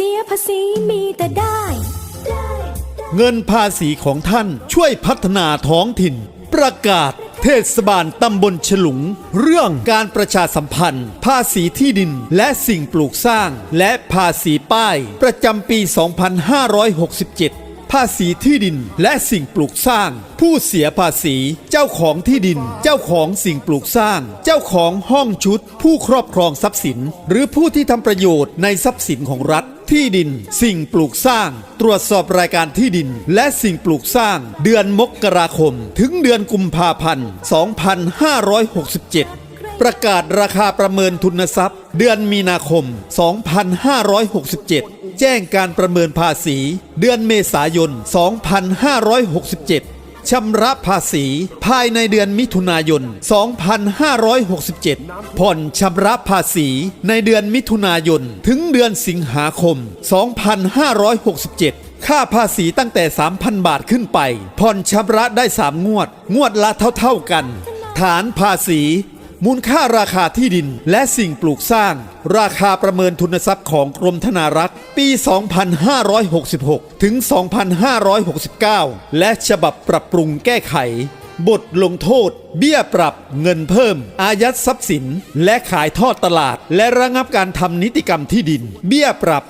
สียภาษีมีแต่ได้ไดเงินภาษีของท่านช่วยพัฒนาท้องถิ่น ประกาศเทศบาลตำบลฉลุง เรื่องการประชาสัมพันธ์ ภาษีที่ดินและสิ่งปลูกสร้าง และภาษีป้าย ประจำปี 2567 ภาษีที่ดิน และสิ่งปลูกสร้าง ผู้เสียภาษี เจ้าของที่ดิน เจ้าของสิ่งปลูกสร้าง เจ้าของห้องชุด ผู้ครอบครองทรัพย์สิน หรือผู้ที่ทำประโยชน์ในทรัพย์สินของรัฐที่ดิน สิ่งปลูกสร้าง ตรวจสอบรายการที่ดิน และสิ่งปลูกสร้าง เดือนมกราคม ถึงเดือนกุมภาพันธ์ 2567 ประกาศราคาประเมินทุนทรัพย์ เดือนมีนาคม 2567 แจ้งการประเมินภาษี เดือนเมษายน 2567 ชำระภาษี ภายในเดือนมิถุนายน 2567 ผ่อนชำระภาษีในเดือนมิถุนายน ถึงเดือนสิงหาคม 2567ค่าภาษีตั้งแต่ 3,000 บาทขึ้นไป ผ่อนชำระได้ 3 งวด งวดละเท่า ๆกัน ฐานภาษี มูลค่าราคาที่ดินและสิ่งปลูกสร้าง ราคาประเมินทุนทรัพย์ของกรมธนารักษ์ ปี 2566 ถึง 2569 และฉบับปรับปรุงแก้ไข บทลงโทษ เบี้ยปรับเงินเพิ่ม อายัดทรัพย์สิน และขายทอดตลาด และระงับการทำนิติกรรมที่ดิน เบี้ยปรับ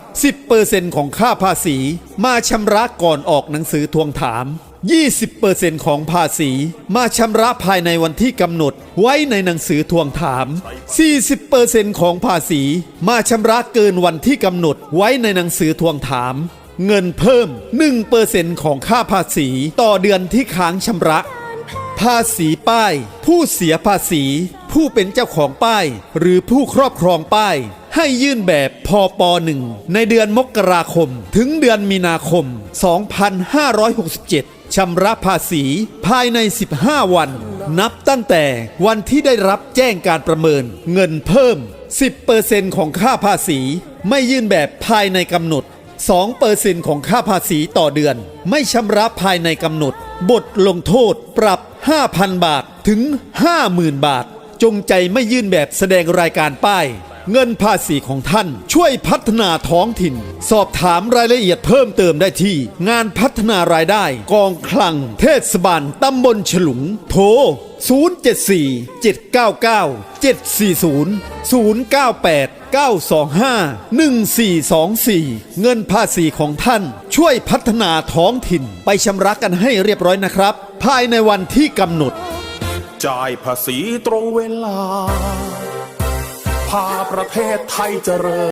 10%ของค่าภาษี มาชำระก่อนออกหนังสือทวงถาม 20%ของภาษี มาชำระภายในวันที่กำหนด ไว้ในหนังสือทวงถาม 40%ของภาษี มาชำระเกินวันที่กำหนด ไว้ในหนังสือทวงถาม เงินเพิ่ม 1%ของค่าภาษี ต่อเดือนที่ค้างชำระ ภาษีป้าย ผู้เสียภาษี ผู้เป็นเจ้าของป้าย หรือผู้ครอบครองป้าย ให้ยื่นแบบพป .1 ในเดือนมกราคม ถึงเดือนมีนาคม 2567ชำระภาษีภายใน 15 วัน นับตั้งแต่วันที่ได้รับแจ้งการประเมิน เงินเพิ่ม 10%ของค่าภาษี ไม่ยื่นแบบภายในกำหนด 2%ของค่าภาษีต่อเดือน ไม่ชำระภายในกำหนด บทลงโทษปรับ 5,000 บาทถึง 50,000 บาท จงใจไม่ยื่นแบบแสดงรายการป้าย เงินภาษีของท่านช่วยพัฒนาท้องถิ่น สอบถามรายละเอียดเพิ่มเติมได้ที่ งานพัฒนารายได้กองคลัง เทศบาลตำบลฉลุง โทร 074 799 740 098 925 1424 เงินภาษีของท่านช่วยพัฒนาท้องถิ่น ไปชำระกันให้เรียบร้อยนะครับ ภายในวันที่กำหนด จ่ายภาษีตรงเวลา พาประเทศไทยเจริญ